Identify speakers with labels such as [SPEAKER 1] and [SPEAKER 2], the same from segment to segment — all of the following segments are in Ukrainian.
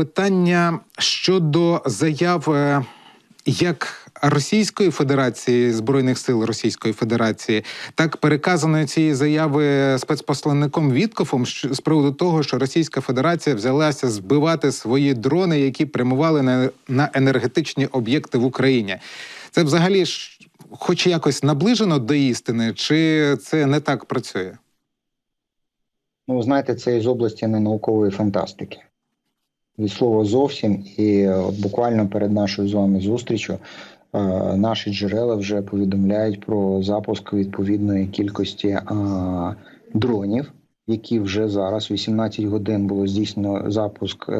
[SPEAKER 1] питання щодо заяв е, як Російської Федерації Збройних сил Російської Федерації, так переказаної цієї заяви спецпосланником Віткофом з приводу того, що Російська Федерація взялася збивати свої дрони, які прямували на, на енергетичні об'єкти в Україні. Це взагалі хоч якось наближено до істини, чи це не так працює?
[SPEAKER 2] Ну, знаєте, це із області ненаукової фантастики. Від слова зовсім, і от буквально перед нашою з вами зустрічю е, наші джерела вже повідомляють про запуск відповідної кількості е, дронів, які вже зараз 18 годин було здійснено запуск е,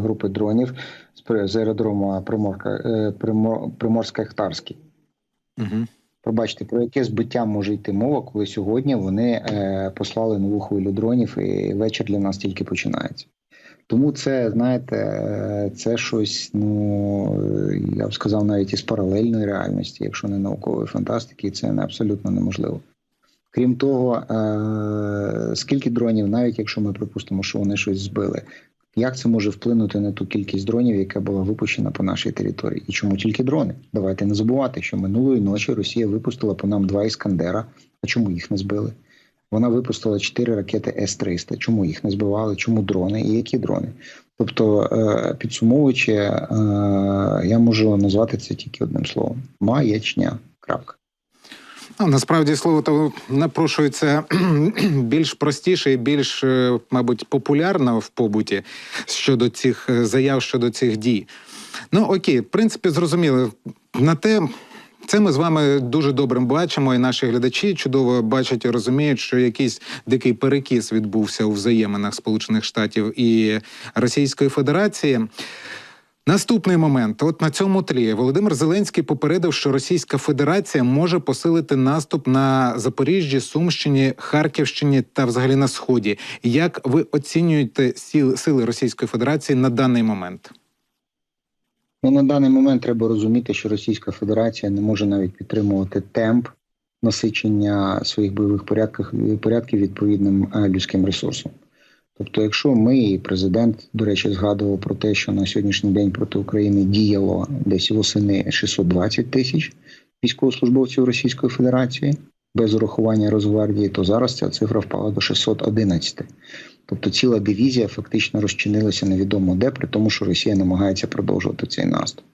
[SPEAKER 2] групи дронів з з аеродрому Приморка, е, Примор, Приморсько-Ахтарський.
[SPEAKER 1] Угу.
[SPEAKER 2] Пробачте, про яке збиття може йти мова, коли сьогодні вони е, послали нову хвилю дронів, і вечір для нас тільки починається. Тому це, знаєте, це щось, ну я б сказав, навіть із паралельної реальності, якщо не наукової фантастики, це не абсолютно неможливо. Крім того, е, скільки дронів, навіть якщо ми припустимо, що вони щось збили, як це може вплинути на ту кількість дронів, яка була випущена по нашій території? І чому тільки дрони? Давайте не забувати, що минулої ночі Росія випустила по нам два іскандера. А чому їх не збили? Вона випустила чотири ракети С-300. Чому їх не збивали? Чому дрони? І які дрони? Тобто, е, підсумовуючи, е, я можу назвати це тільки одним словом: маячня. Крапка.
[SPEAKER 1] Ну, насправді слово то напрошується більш простіше і більш, е, мабуть, популярно в побуті щодо цих заяв щодо цих дій. Ну окей, в принципі, зрозуміло. На те. Це ми з вами дуже добре бачимо, і наші глядачі чудово бачать і розуміють, що якийсь дикий перекіс відбувся у взаєминах Сполучених Штатів і Російської Федерації. Наступний момент. От на цьому тлі Володимир Зеленський попередив, що Російська Федерація може посилити наступ на Запоріжжі, Сумщині, Харківщині та взагалі на сході. Як ви оцінюєте сили Російської Федерації на даний момент?
[SPEAKER 2] Ну, на даний момент треба розуміти, що Російська Федерація не може навіть підтримувати темп насичення своїх бойових порядків, порядків відповідним е, людським ресурсом. Тобто, якщо ми і президент, до речі, згадував про те, що на сьогоднішній день проти України діяло десь восени 620 тисяч військовослужбовців Російської Федерації без урахування Росгвардії, то зараз ця цифра впала до 611. Тобто ціла дивізія фактично розчинилася невідомо де, при тому, що Росія намагається продовжувати цей наступ.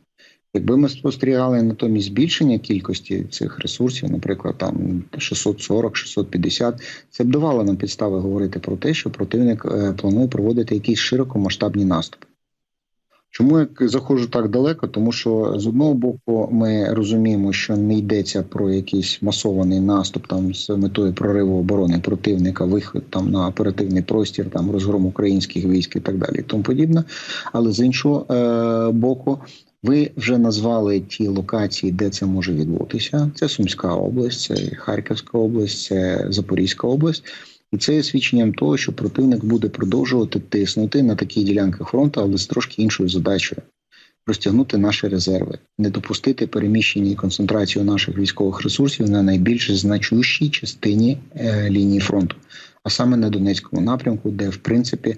[SPEAKER 2] Якби ми спостерігали натомість збільшення кількості цих ресурсів, наприклад, там 640-650, це б давало нам підстави говорити про те, що противник е, планує проводити якісь широкомасштабні наступи. Чому я заходжу так далеко? Тому що з одного боку ми розуміємо, що не йдеться про якийсь масований наступ там з метою прориву оборони противника, вихід там на оперативний простір, там розгром українських військ і так далі, і тому подібне. Але з іншого е- боку, ви вже назвали ті локації, де це може відбутися. Це Сумська область, це Харківська область, це Запорізька область. І це є свідченням того, що противник буде продовжувати тиснути на такі ділянки фронту, але з трошки іншою задачею розтягнути наші резерви, не допустити переміщення і концентрацію наших військових ресурсів на найбільш значущій частині е, лінії фронту, а саме на Донецькому напрямку, де в принципі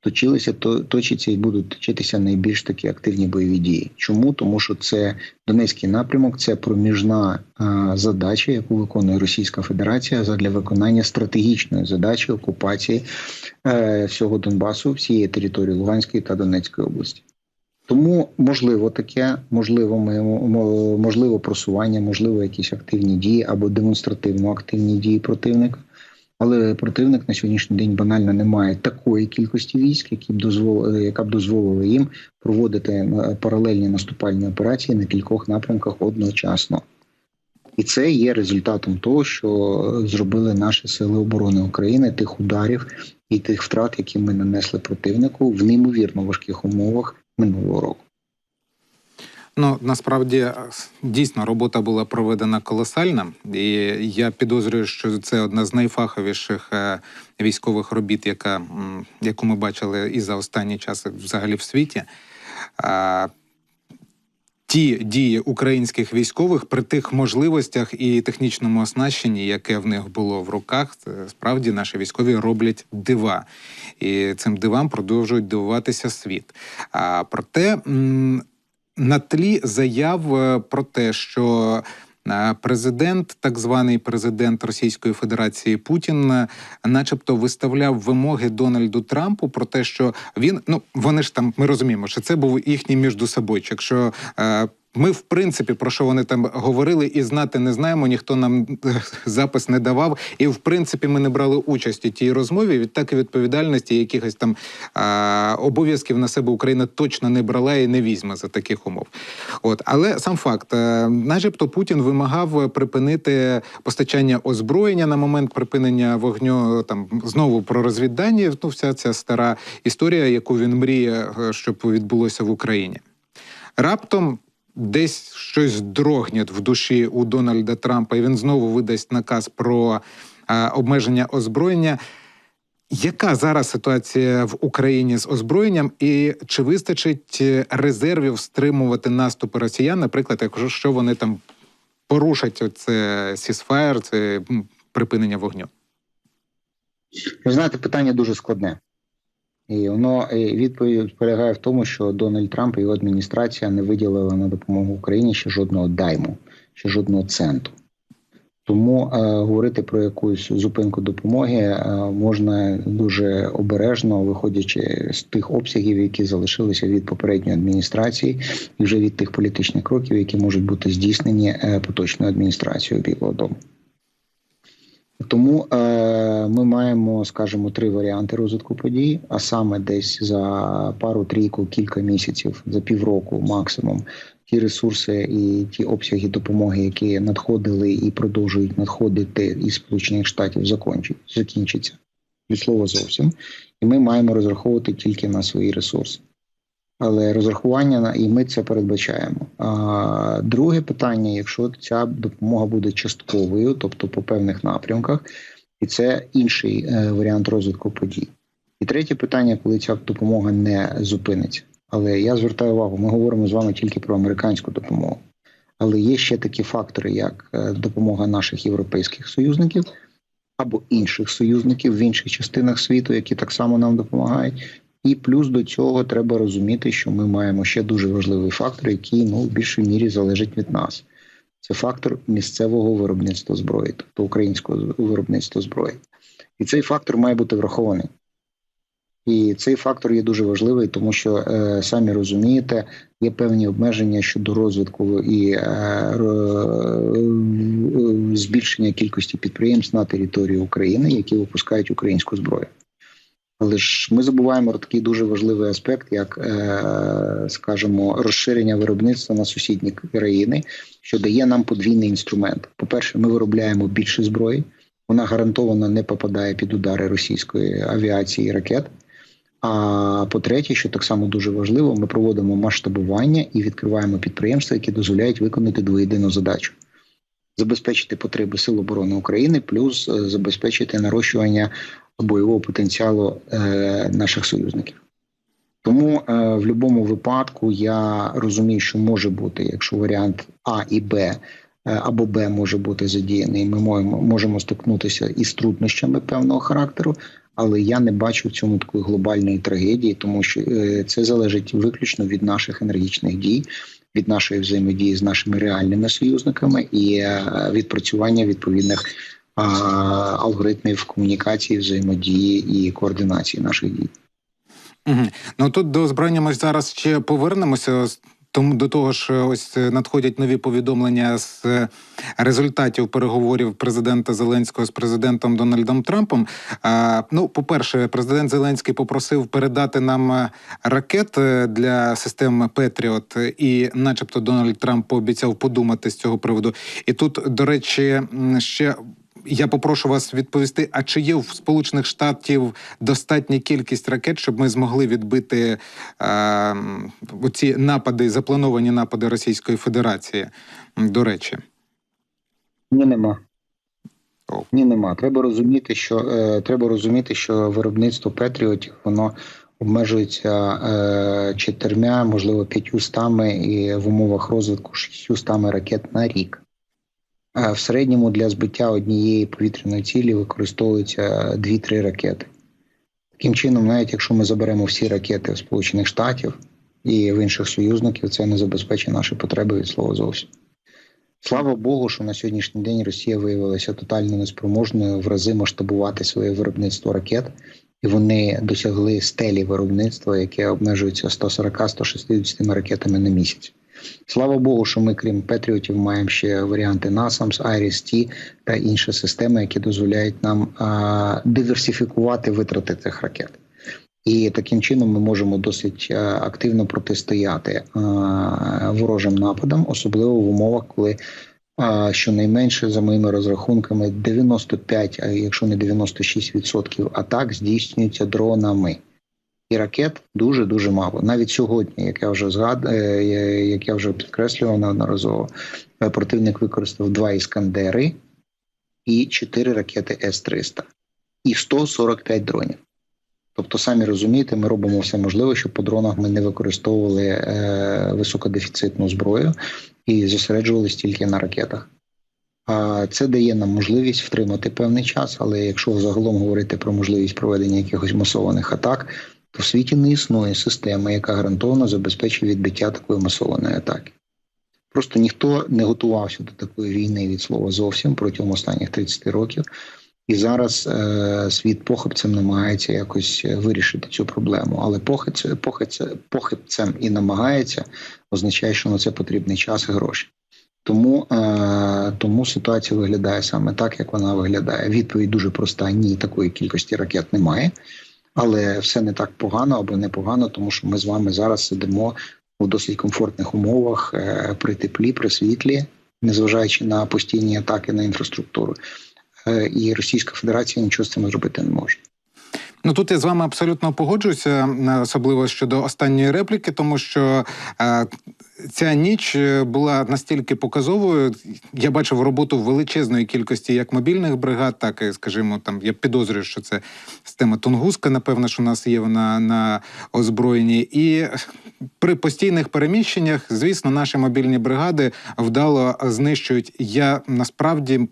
[SPEAKER 2] точилися, то точаться і будуть точитися найбільш такі активні бойові дії. Чому? Тому що це Донецький напрямок, це проміжна а, задача, яку виконує Російська Федерація задля виконання стратегічної задачі окупації е, всього Донбасу, всієї території Луганської та Донецької області. Тому можливо таке, можливо, ми можливо просування, можливо, якісь активні дії або демонстративно активні дії противника. Але противник на сьогоднішній день банально не має такої кількості військ, які б дозволили, яка б дозволила їм проводити е, паралельні наступальні операції на кількох напрямках одночасно. І це є результатом того, що зробили наші сили оборони України, тих ударів і тих втрат, які ми нанесли противнику в неймовірно важких умовах минулого року.
[SPEAKER 1] Ну насправді е, дійсно робота була проведена колосальна, і я підозрюю, що це одна з найфаховіших е, військових робіт, яка яку ми бачили і за останній час взагалі в світі. Ті дії українських військових при тих можливостях і технічному оснащенні, яке в них було в руках, справді наші військові роблять дива, і цим дивам продовжують дивуватися світ. А проте на тлі заяв е, про те, що е, Президент, так званий президент Російської Федерації Путін, е, начебто виставляв вимоги Дональду Трампу про те, що він ну вони ж там ми розуміємо, що це був їхній міждособойчик, що е, ми, в принципі, про що вони там говорили, і знати не знаємо. Ніхто нам запис не давав. І в принципі, ми не брали участь у тій розмові. Відтак і відповідальності якихось там а, обов'язків на себе Україна точно не брала і не візьме за таких умов. От, але сам факт, е, начебто, Путін вимагав припинити постачання озброєння на момент припинення вогню. Там знову про розвіддані. Ну, вся ця стара історія, яку він мріє, е, щоб відбулося в Україні. Раптом десь щось дрогне в душі у Дональда Трампа, і він знову видасть наказ про а, обмеження озброєння. Яка зараз ситуація в Україні з озброєнням, і чи вистачить е, резервів стримувати наступи росіян, наприклад, якщо вони там порушать це сісфаєр, це припинення вогню?
[SPEAKER 2] Ви знаєте, питання дуже складне. І воно е, відповідь полягає в тому, що Дональд Трамп і його адміністрація не виділили на допомогу Україні ще жодного дайму, ще жодного центу. Тому е, говорити про якусь зупинку допомоги е, можна дуже обережно, виходячи з тих обсягів, які залишилися від попередньої адміністрації, і вже від тих політичних кроків, які можуть бути здійснені е, поточною адміністрацією Білого Дому. Тому е, ми маємо, скажімо, три варіанти розвитку подій, а саме десь за пару, трійку, кілька місяців, за півроку максимум, ті ресурси і ті обсяги допомоги, які надходили і продовжують надходити із Сполучених Штатів, закінчаться від слова зовсім. І ми маємо розраховувати тільки на свої ресурси. Але розрахування на і ми це передбачаємо. А друге питання: якщо ця допомога буде частковою, тобто по певних напрямках, і це інший е, варіант розвитку подій. І третє питання, коли ця допомога не зупиниться. Але я звертаю увагу, ми говоримо з вами тільки про американську допомогу. Але є ще такі фактори, як е, допомога наших європейських союзників або інших союзників в інших частинах світу, які так само нам допомагають. І плюс до цього треба розуміти, що ми маємо ще дуже важливий фактор, який ну в більшій мірі залежить від нас. Це фактор місцевого виробництва зброї, тобто українського виробництва зброї. І цей фактор має бути врахований. І цей фактор є дуже важливий, тому що е, самі розумієте, є певні обмеження щодо розвитку і е, ро- збільшення кількості підприємств на території України, які випускають українську зброю. Але ж ми забуваємо про такий дуже важливий аспект, як, е, скажімо, розширення виробництва на сусідні країни, що дає нам подвійний інструмент. По-перше, ми виробляємо більше зброї, вона гарантовано не попадає під удари російської авіації і ракет. А по-третє, що так само дуже важливо, ми проводимо масштабування і відкриваємо підприємства, які дозволяють виконати двоєдину задачу: забезпечити потреби Сил оборони України, плюс е, забезпечити нарощування бойового потенціалу е, наших союзників. Тому е, в будь-якому випадку я розумію, що може бути, якщо варіант А і Б або Б може бути задіяний, ми можемо, стикнутися із труднощами певного характеру, але я не бачу в цьому такої глобальної трагедії, тому що це залежить виключно від наших енергічних дій, від нашої взаємодії з нашими реальними союзниками і е, відпрацювання відповідних алгоритмів комунікації, взаємодії і координації наших дій.
[SPEAKER 1] Ну тут до озброєння ми зараз ще повернемося. Тому до того ж, ось е, надходять нові повідомлення з е, результатів переговорів президента Зеленського з президентом Дональдом Трампом. Ну, по-перше, президент Зеленський попросив передати нам е, ракет для систем Петріот, і, начебто, Дональд Трамп пообіцяв подумати з цього приводу. І тут, до речі, ще я попрошу вас відповісти: а чи є в Сполучених Штатів достатня кількість ракет, щоб ми змогли відбити е, оці напади, заплановані напади Російської Федерації? До речі,
[SPEAKER 2] Ні, нема. Ні, нема. Треба розуміти, що е, треба розуміти, що виробництво Петріотів воно обмежується е, чотирма, можливо, п'ятюстами і в умовах розвитку шістюстами ракет на рік. Е, в середньому для збиття однієї повітряної цілі використовуються 2-3 ракети. Таким чином, навіть якщо ми заберемо всі ракети в Сполучених Штатів і в інших союзників, це не забезпечить наші потреби від слова зовсім. Слава Богу, що на сьогоднішній день Росія виявилася тотально неспроможною в рази масштабувати своє виробництво ракет, і вони досягли стелі виробництва, яке обмежується 140-160 ракетами на місяць. Слава Богу, що ми, крім Петріотів, маємо ще варіанти NASAMS, IRIS-T та інші системи, які дозволяють нам а, диверсифікувати витрати цих ракет. І таким чином ми можемо досить активно протистояти е, ворожим нападам, особливо в умовах, коли е, щонайменше за моїми розрахунками 95, а якщо не 96% атак здійснюються дронами. І ракет дуже дуже мало. Навіть сьогодні, як я вже згад, е, як я вже підкреслював неодноразово, е, противник використав два іскандери і чотири ракети С-300 і 145 дронів. Тобто, самі розумієте, ми робимо все можливе, щоб по дронах ми не використовували е, високодефіцитну зброю і зосереджувалися тільки на ракетах. А це дає нам можливість втримати певний час, але якщо загалом говорити про можливість проведення якихось масованих атак, то в світі не існує системи, яка гарантовано забезпечує відбиття такої масованої атаки. Просто ніхто не готувався до такої війни від слова зовсім протягом останніх 30 років. І зараз е, світ похибцем намагається якось вирішити цю проблему. Але похибцем, похибцем, похибцем і намагається означає, що на це потрібний час і гроші. Тому, е, тому ситуація виглядає саме так, як вона виглядає. Відповідь дуже проста: ні, такої кількості ракет немає, але все не так погано або непогано, тому що ми з вами зараз сидимо у досить комфортних умовах е, при теплі, при світлі, незважаючи на постійні атаки на інфраструктуру. Е, і Російська Федерація нічого з цим зробити не може.
[SPEAKER 1] Ну тут я з вами абсолютно погоджуюся, особливо щодо останньої репліки, тому що е, ця ніч була настільки показовою. Я бачив роботу величезної кількості як мобільних бригад, так і скажімо, там я підозрюю, що це система Тунгуска. Напевно, що у нас є вона на озброєнні, і при постійних переміщеннях, звісно, наші мобільні бригади вдало знищують. Я насправді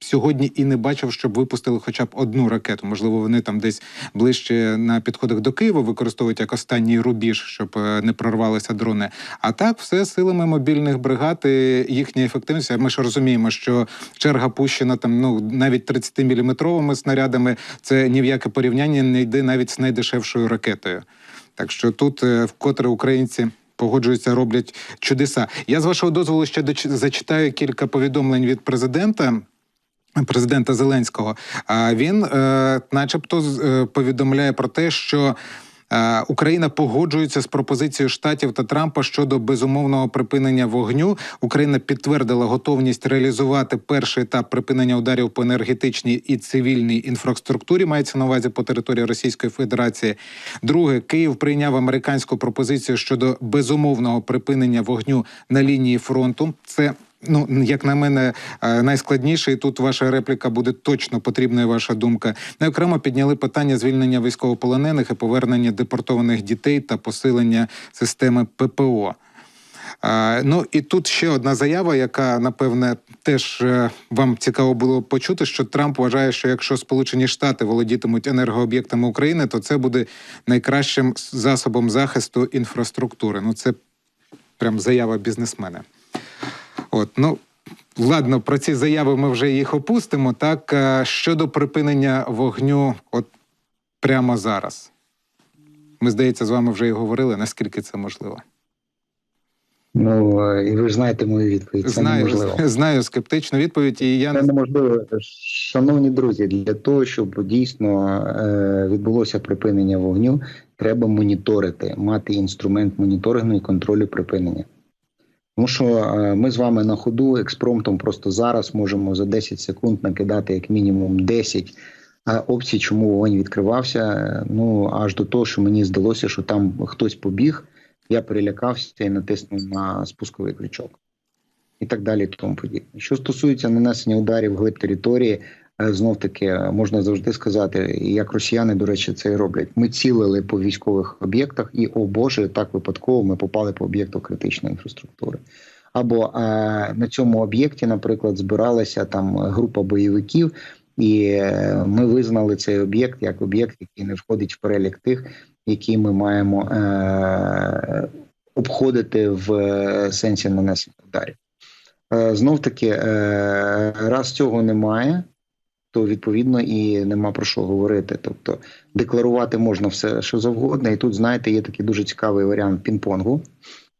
[SPEAKER 1] сьогодні і не бачив, щоб випустили хоча б одну ракету. Можливо, вони там десь ближче на підходах до Києва використовують як останній рубіж, щоб е, не прорвалися дрони. А так, все силами мобільних бригад і їхня ефективність. Ми ж розуміємо, що черга пущена там ну навіть 30-міліметровими снарядами. Це ні в яке порівняння не йде навіть з найдешевшою ракетою. Так що тут е, вкотре українці. Погоджуються, роблять чудеса. Я з вашого дозволу ще зачитаю кілька повідомлень від президента. Президента Зеленського, а він, е, начебто, е, повідомляє про те, що е, Україна погоджується з пропозицією штатів та Трампа щодо безумовного припинення вогню. Україна підтвердила готовність реалізувати перший етап припинення ударів по енергетичній і цивільній інфраструктурі. Мається на увазі по території Російської Федерації. Друге, Київ прийняв американську пропозицію щодо безумовного припинення вогню на лінії фронту. Це Ну, як на мене, найскладніше, і тут ваша репліка буде точно потрібна. Ваша думка. Не окремо підняли питання звільнення військовополонених і повернення депортованих дітей та посилення системи ППО. Ну і тут ще одна заява, яка напевне теж е, вам цікаво було почути, що Трамп вважає, що якщо Сполучені Штати володітимуть енергооб'єктами України, то це буде найкращим засобом захисту інфраструктури. Ну це прям заява бізнесмена. От, ну ладно, про ці заяви ми вже їх опустимо. Так щодо припинення вогню, от прямо зараз. Ми, здається, з вами вже і говорили, наскільки це можливо.
[SPEAKER 2] Ну і ви ж знаєте мою відповідь. Це
[SPEAKER 1] знаю,
[SPEAKER 2] неможливо.
[SPEAKER 1] знаю скептичну відповідь. І я
[SPEAKER 2] Це неможливо, шановні друзі. Для того, щоб дійсно е, відбулося припинення вогню, треба моніторити, мати інструмент моніторингу і контролю припинення. Тому що е, ми з вами на ходу експромтом просто зараз можемо за 10 секунд накидати як мінімум 10 е, опцій, чому вогонь відкривався. Ну аж до того, що мені здалося, що там хтось побіг, я перелякався і натиснув на спусковий крючок. І так далі, і тому подібне. Що стосується нанесення ударів глиб території, знов таки можна завжди сказати, як росіяни, до речі, це і роблять. Ми цілили по військових об'єктах, і о Боже, так випадково ми попали по об'єкту критичної інфраструктури. Або е, на цьому об'єкті, наприклад, збиралася там група бойовиків, і е, ми визнали цей об'єкт як об'єкт, який не входить в перелік тих, які ми маємо е, обходити в е, сенсі нанесення ударів. Е, знов таки, е, раз цього немає, то відповідно і нема про що говорити. Тобто декларувати можна все, що завгодно. І тут, знаєте, є такий дуже цікавий варіант пінг-понгу.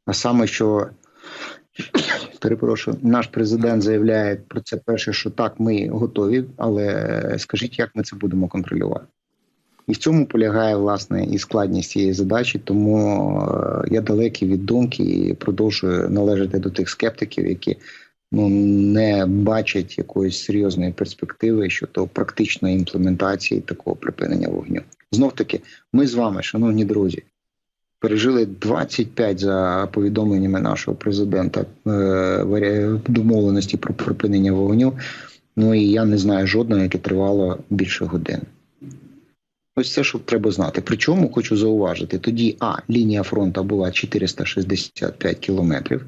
[SPEAKER 2] А саме, що перепрошую, наш президент заявляє про це перше, що так, ми готові, але скажіть, як ми це будемо контролювати? І в цьому полягає власне і складність цієї задачі, тому е, я далекий від думки і продовжую належати до тих скептиків, які ну не бачать якоїсь серйозної перспективи щодо практичної імплементації такого припинення вогню. Знов таки, ми з вами, шановні друзі, пережили 25 за повідомленнями нашого президента е, домовленості про припинення вогню. Ну і я не знаю жодного, яке тривало більше години. Ось це, що треба знати. Причому хочу зауважити, тоді а лінія фронту була 465 кілометрів,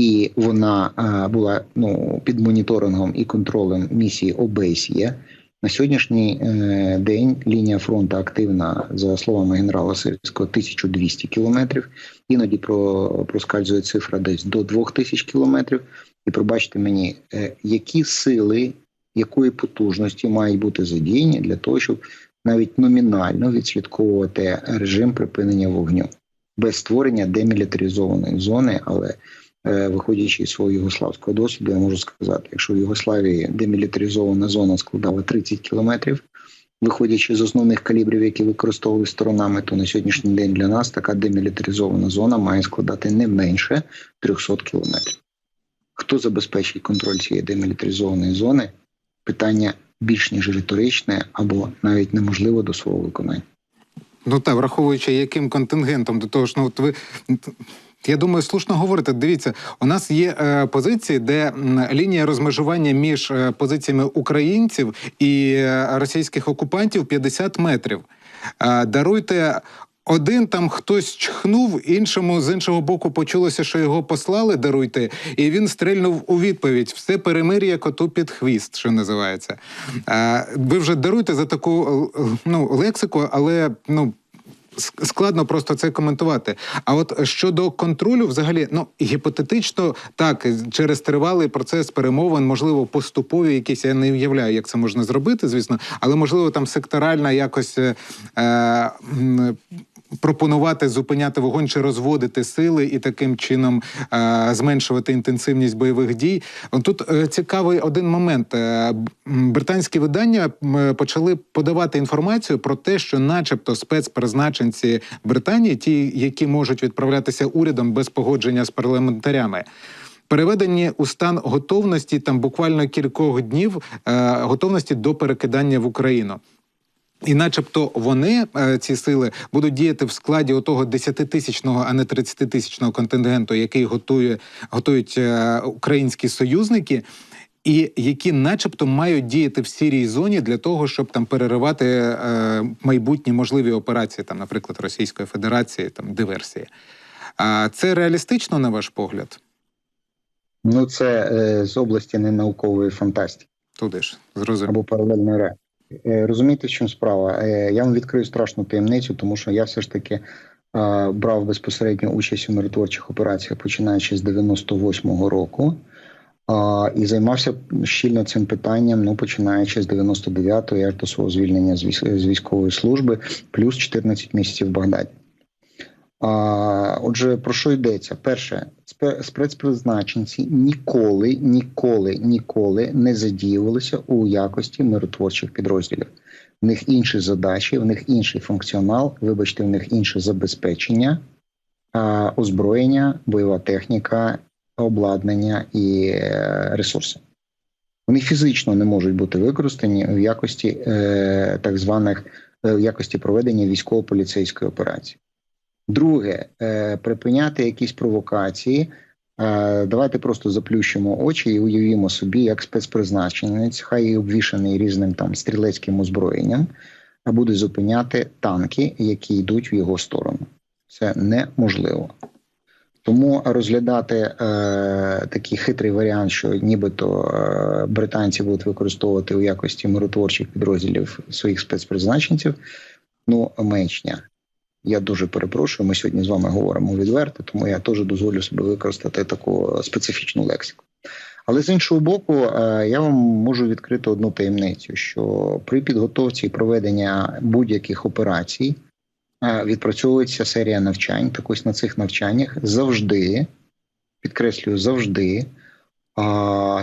[SPEAKER 2] і вона була ну під моніторингом і контролем місії ОБСЄ. На сьогоднішній е, день лінія фронту активна, за словами генерала Сирського, 1200 кілометрів. Іноді про, проскальзує цифра десь до 2000 кілометрів. І пробачте мені, е, які сили, якої потужності мають бути задіяні для того, щоб навіть номінально відслідковувати режим припинення вогню без створення демілітаризованої зони, але е, виходячи з свого югославського досвіду, я можу сказати, якщо в Югославії демілітаризована зона складала 30 кілометрів, виходячи з основних калібрів, які використовували сторонами, то на сьогоднішній день для нас така демілітаризована зона має складати не менше 300 кілометрів. Хто забезпечить контроль цієї демілітаризованої зони? Питання більш ніж риторичне або навіть неможливо до свого виконання.
[SPEAKER 1] Ну так, враховуючи, яким контингентом до того ж, ну от ви. Я думаю, слушно говорити. Дивіться, у нас є е, позиції, де лінія розмежування між е, позиціями українців і е, російських окупантів 50 метрів. Е, даруйте. Один там хтось чхнув, іншому з іншого боку почулося, що його послали, даруйте, і він стрельнув у відповідь: все перемир'я коту під хвіст, що називається. Е, ви вже даруйте за таку ну, лексику, але ну. Ск- Складно просто це коментувати. А от щодо контролю, взагалі, ну гіпотетично, так через тривалий процес перемовин, можливо, поступові якісь. Я не уявляю, як це можна зробити, звісно, але можливо там секторальна якось е, е, пропонувати зупиняти вогонь чи розводити сили і таким чином е, зменшувати інтенсивність бойових дій. Тут е, цікавий один момент. Е, британські видання почали подавати інформацію про те, що, начебто, спецпризначенці Британії, ті, які можуть відправлятися урядом без погодження з парламентарями. Переведені у стан готовності там буквально кількох днів е, готовності до перекидання в Україну. І, начебто, вони е, ці сили будуть діяти в складі отого 10-тисячного, а не 30-тисячного контингенту, який готує готують е, українські союзники. І які, начебто, мають діяти в сірій зоні для того, щоб там переривати е, майбутні можливі операції, там, наприклад, Російської Федерації, там диверсії. А це реалістично, на ваш погляд?
[SPEAKER 2] Ну це е, з області ненаукової фантастики
[SPEAKER 1] Туди ж зрозуміло.
[SPEAKER 2] або паралельної Розумієте, в чому справа? Е, Я вам відкрию страшну таємницю, тому що я все ж таки е, брав безпосередню участь у миротворчих операціях, починаючи з 98-го року. І займався щільно цим питанням, ну починаючи з 99-го, аж до свого звільнення з військової служби, плюс 14 місяців в Багдаді. Отже, про що йдеться? Перше, спецпризначенці ніколи, ніколи, ніколи не задіювалися у якості миротворчих підрозділів. В них інші задачі, в них інший функціонал, вибачте, в них інше забезпечення, озброєння, бойова техніка, обладнання і е, ресурси. Вони фізично не можуть бути використані в якості е, так званих е, в якості проведення військово-поліцейської операції. Друге, е, припиняти якісь провокації Е, Давайте просто заплющимо очі і уявімо собі, як спецпризначенець, хай і обвішаний різним там стрілецьким озброєнням, буде зупиняти танки, які йдуть в його сторону. Це неможливо. Тому розглядати е, такий хитрий варіант, що нібито е, британці будуть використовувати у якості миротворчих підрозділів своїх спецпризначенців, ну маячня. Я дуже перепрошую. Ми сьогодні з вами говоримо відверто, тому я теж дозволю собі використати таку специфічну лексику. Але з іншого боку, е, я вам можу відкрити одну таємницю: що при підготовці і проведення будь-яких операцій е, відпрацьовується серія навчань. Так ось на цих навчаннях завжди, підкреслюю, завжди.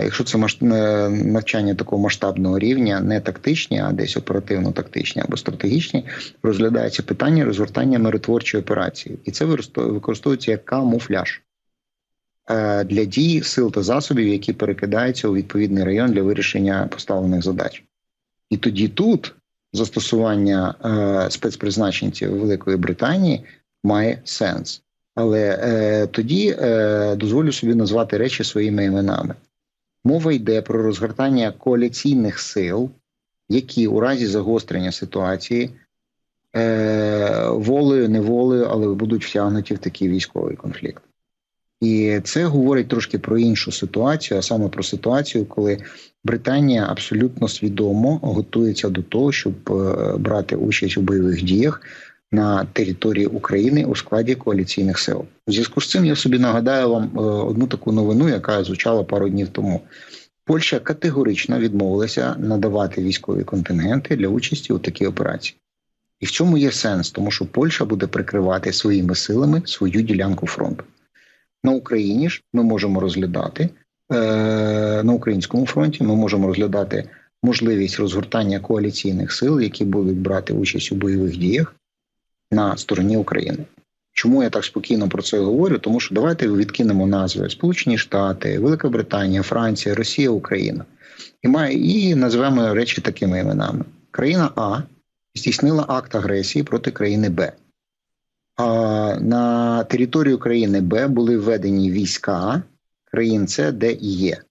[SPEAKER 2] Якщо це е, навчання такого масштабного рівня, не тактичні, а десь оперативно-тактичні або стратегічні, розглядається питання розгортання миротворчої операції, і це використовується як камуфляж е, для дій сил та засобів, які перекидаються у відповідний район для вирішення поставлених задач. І тоді тут застосування е, спецпризначенців Великої Британії має сенс. Але е, тоді е, дозволю собі назвати речі своїми іменами. Мова йде про розгортання коаліційних сил, які у разі загострення ситуації е, волею, неволею, але будуть втягнуті в такий військовий конфлікт. І це говорить трошки про іншу ситуацію, а саме про ситуацію, коли Британія абсолютно свідомо готується до того, щоб е, брати участь у бойових діях на території України у складі коаліційних сил. У зв'язку з цим я собі нагадаю вам е, одну таку новину, яка звучала пару днів тому. Польща категорично відмовилася надавати військові контингенти для участі у такій операції. І в цьому є сенс, тому що Польща буде прикривати своїми силами свою ділянку фронту. На Україні ж ми можемо розглядати е, на українському фронті. Ми можемо розглядати можливість розгортання коаліційних сил, які будуть брати участь у бойових діях на стороні України. Чому я так спокійно про це говорю? Тому що давайте відкинемо назви Сполучені Штати, Велика Британія, Франція, Росія, Україна і має і назвемо речі такими іменами: країна А здійснила акт агресії проти країни Б. А на територію країни Б були введені війська країн С, Д і Е.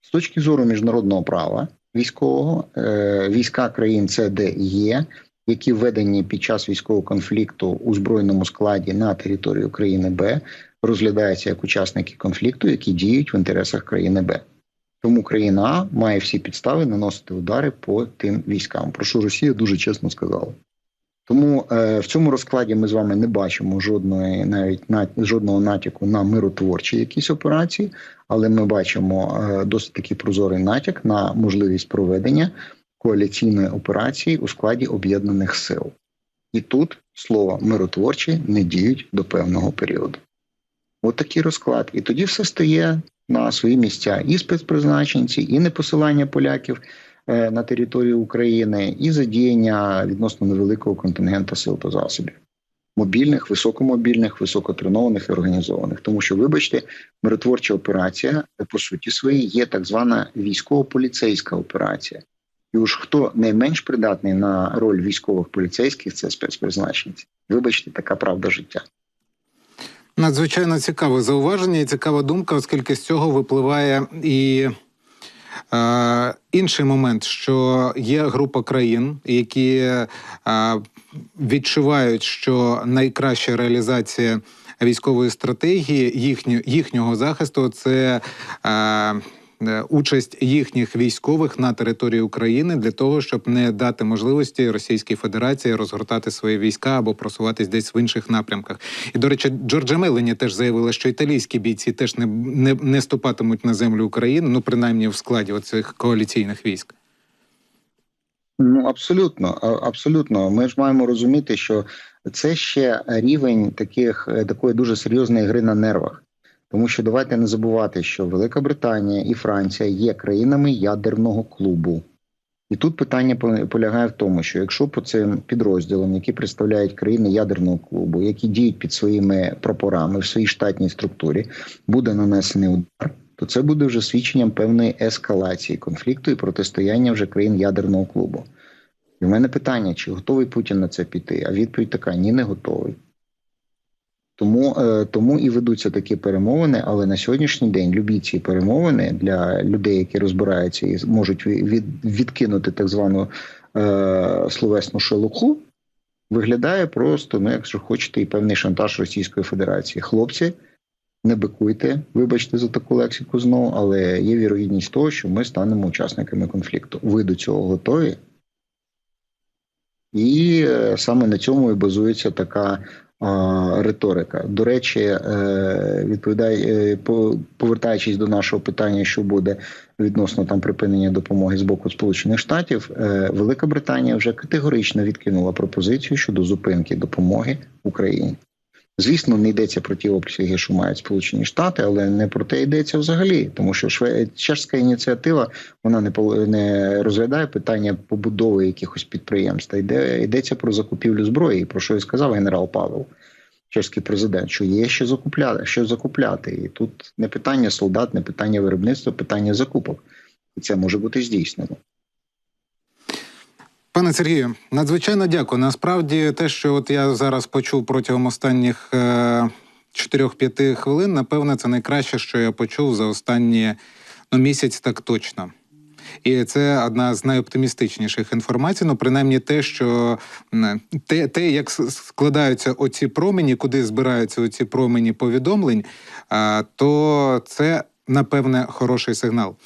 [SPEAKER 2] З точки зору міжнародного права військового, е, війська країн С, Д і Е, які введені під час військового конфлікту у збройному складі на територію країни Б, розглядаються як учасники конфлікту, які діють в інтересах країни Б. Тому країна А має всі підстави наносити удари по тим військам. Про що Росія дуже чесно сказала. Тому е, в цьому розкладі ми з вами не бачимо жодної навіть на жодного натяку на миротворчі якісь операції, але ми бачимо е, досить такий прозорий натяк на можливість проведення коаліційної операції у складі об'єднаних сил. І тут слово миротворчі не діють до певного періоду. От такий розклад. І тоді все стає на свої місця і спецпризначенці, і непосилання поляків е, на територію України, і задіяння відносно невеликого контингента сил та засобів. Мобільних, високомобільних, високотренованих і організованих. Тому що, вибачте, миротворча операція по суті своїй є так звана військово-поліцейська операція. І уж хто найменш придатний на роль військових поліцейських, це спецпризначенці. Вибачте, така правда життя.
[SPEAKER 1] Надзвичайно цікаве зауваження і цікава думка, оскільки з цього випливає і е, інший момент, що є група країн, які е, відчувають, що найкраща реалізація військової стратегії їхню, їхнього захисту це. Е, Участь їхніх військових на території України для того, щоб не дати можливості Російській Федерації розгортати свої війська або просуватись десь в інших напрямках. І до речі, Джорджа Мелені теж заявила, що італійські бійці теж не, не, не ступатимуть на землю України, ну принаймні в складі оцих коаліційних військ.
[SPEAKER 2] Ну абсолютно, абсолютно. Ми ж маємо розуміти, що це ще рівень таких е, такої дуже серйозної гри на нервах. Тому що давайте не забувати, що Велика Британія і Франція є країнами ядерного клубу. І тут питання полягає в тому, що якщо по цим підрозділам, які представляють країни ядерного клубу, які діють під своїми прапорами в своїй штатній структурі, буде нанесений удар, то це буде вже свідченням певної ескалації конфлікту і протистояння вже країн ядерного клубу. І в мене питання: чи готовий Путін на це піти? А відповідь така: ні, не готовий. Тому, е, тому і ведуться такі перемовини. Але на сьогоднішній день любі ці перемовини для людей, які розбираються і можуть від, відкинути так звану е, словесну шелуху, виглядає просто, ну якщо хочете, і певний шантаж Російської Федерації. Хлопці, не бикуйте, вибачте за таку лексику знову, але є вірогідність того, що ми станемо учасниками конфлікту. Ви до цього готові? І е, саме на цьому і базується така риторика. До речі, е, відповідає, е, по- повертаючись до нашого питання, що буде відносно там припинення допомоги з боку Сполучених Штатів, е, Велика Британія вже категорично відкинула пропозицію щодо зупинки допомоги Україні. Звісно, не йдеться про ті обсяги, що мають Сполучені Штати, але не про те йдеться взагалі, тому що шве... чешська ініціатива вона не не розглядає питання побудови якихось підприємств. Йде йдеться про закупівлю зброї, про що і сказав генерал Павел, чеський президент, що є що закупляти, що закупляти. І тут не питання солдат, не питання виробництва, питання закупок. І це може бути здійснено.
[SPEAKER 1] Пане Сергію, надзвичайно дякую. Насправді, те, що от я зараз почув протягом останніх е, 4-5 хвилин, напевне, це найкраще, що я почув за останні ну, місяць, так точно. І це одна з найоптимістичніших інформацій. Ну, принаймні, те, що те, те як складаються оці промені, куди збираються оці промені повідомлень, то це напевне хороший сигнал.